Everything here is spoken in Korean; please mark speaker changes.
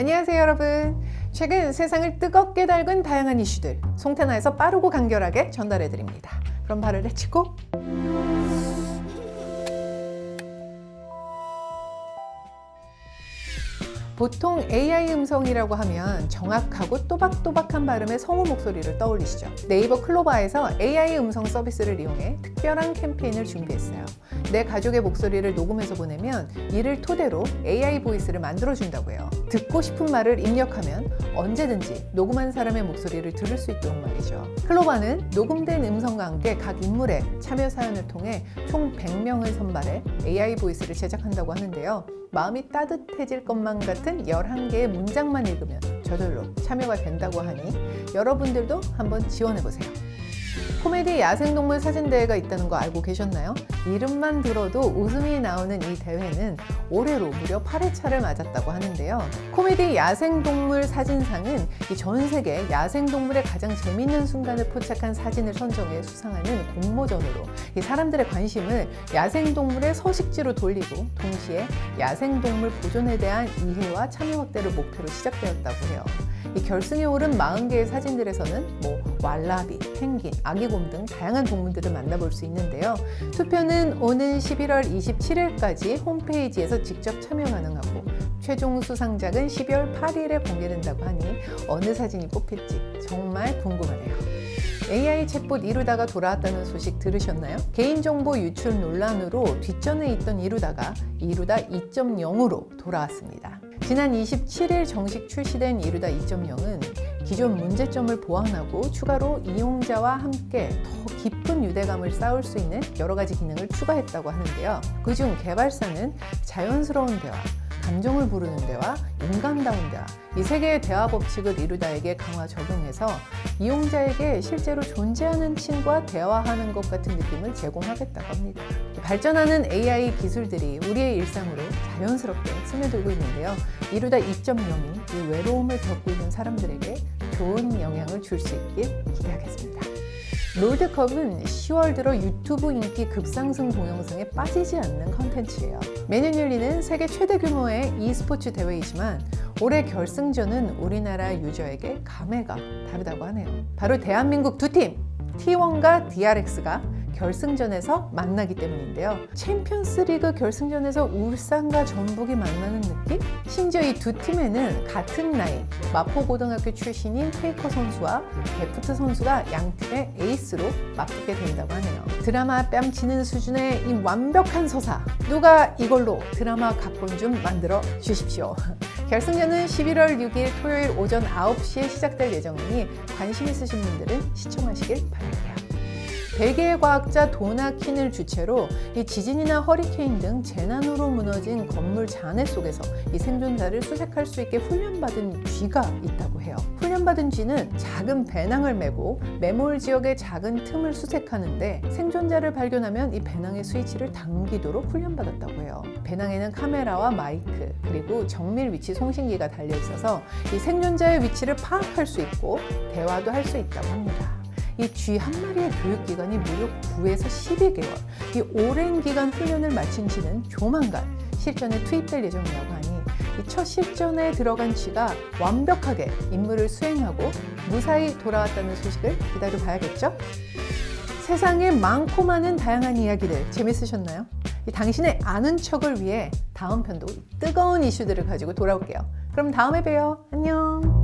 Speaker 1: 안녕하세요 여러분 최근 세상을 뜨겁게 달군 다양한 이슈들 송태나에서 빠르고 간결하게 전달해 드립니다 그럼 발을 내치고 보통 AI 음성이라고 하면 정확하고 또박또박한 발음의 성우 목소리를 떠올리시죠. 네이버 클로바에서 AI 음성 서비스를 이용해 특별한 캠페인을 준비했어요. 내 가족의 목소리를 녹음해서 보내면 이를 토대로 AI 보이스를 만들어준다고 해요. 듣고 싶은 말을 입력하면 언제든지 녹음한 사람의 목소리를 들을 수 있도록 말이죠. 클로바는 녹음된 음성과 함께 각 인물의 참여 사연을 통해 총 100명을 선발해 AI 보이스를 제작한다고 하는데요. 마음이 따뜻해질 것만 같은 11개의 문장만 읽으면 저절로 참여가 된다고 하니 여러분들도 한번 지원해보세요. 코미디 야생동물 사진대회가 있다는 거 알고 계셨나요? 이름만 들어도 웃음이 나오는 이 대회는 올해로 무려 8회차를 맞았다고 하는데요. 코미디 야생동물 사진상은 이 전 세계 야생동물의 가장 재밌는 순간을 포착한 사진을 선정해 수상하는 공모전으로 이 사람들의 관심을 야생동물의 서식지로 돌리고 동시에 야생동물 보존에 대한 이해와 참여 확대를 목표로 시작되었다고 해요. 이 결승에 오른 40개의 사진들에서는 뭐 왈라비, 펭귄, 아기곰 등 다양한 동물들을 만나볼 수 있는데요. 투표는 오는 11월 27일까지 홈페이지에서 직접 참여 가능하고 최종 수상작은 12월 8일에 공개된다고 하니 어느 사진이 뽑힐지 정말 궁금하네요. AI 챗봇 이루다가 돌아왔다는 소식 들으셨나요? 개인정보 유출 논란으로 뒷전에 있던 이루다가 이루다 2.0으로 돌아왔습니다. 지난 27일 정식 출시된 이루다 2.0은 기존 문제점을 보완하고 추가로 이용자와 함께 더 깊은 유대감을 쌓을 수 있는 여러 가지 기능을 추가했다고 하는데요. 그중 개발사는 자연스러운 대화, 감정을 부르는 대화, 인간다운 대화 이 세 개의 대화 법칙을 이루다에게 강화 적용해서 이용자에게 실제로 존재하는 친구와 대화하는 것 같은 느낌을 제공하겠다고 합니다. 발전하는 AI 기술들이 우리의 일상으로 자연스럽게 스며들고 있는데요. 이루다 2.0이 이 외로움을 겪고 있는 사람들에게 좋은 영향을 줄 수 있길 기대하겠습니다. 롤드컵은 10월 들어 유튜브 인기 급상승 동영상에 빠지지 않는 컨텐츠예요. 매년 열리는 세계 최대 규모의 e스포츠 대회이지만 올해 결승전은 우리나라 유저에게 감회가 다르다고 하네요. 바로 대한민국 두 팀, T1과 DRX가 결승전에서 만나기 때문인데요. 챔피언스리그 결승전에서 울산과 전북이 만나는 느낌? 심지어 이 두 팀에는 같은 나이 마포고등학교 출신인 페이커 선수와 데프트 선수가 양 팀의 에이스로 맞붙게 된다고 하네요. 드라마 뺨치는 수준의 이 완벽한 서사 누가 이걸로 드라마 각본 좀 만들어 주십시오. 결승전은 11월 6일 토요일 오전 9시에 시작될 예정이니 관심 있으신 분들은 시청하시길 바랍니다. 100의 과학자 도나킨을 주체로 이 지진이나 허리케인 등 재난으로 무너진 건물 잔해 속에서 이 생존자를 수색할 수 있게 훈련받은 쥐가 있다고 해요. 훈련받은 쥐는 작은 배낭을 메고 매몰 지역의 작은 틈을 수색하는데 생존자를 발견하면 이 배낭의 스위치를 당기도록 훈련받았다고 해요. 배낭에는 카메라와 마이크 그리고 정밀 위치 송신기가 달려 있어서 이 생존자의 위치를 파악할 수 있고 대화도 할 수 있다고 합니다. 이 쥐 한 마리의 교육 기간이 무려 9에서 12개월. 이 오랜 기간 훈련을 마친 쥐는 조만간 실전에 투입될 예정이라고 하니 이 첫 실전에 들어간 쥐가 완벽하게 임무를 수행하고 무사히 돌아왔다는 소식을 기다려 봐야겠죠? 세상에 많고 많은 다양한 이야기들 재밌으셨나요? 이 당신의 아는 척을 위해 다음 편도 뜨거운 이슈들을 가지고 돌아올게요. 그럼 다음에 봬요. 안녕.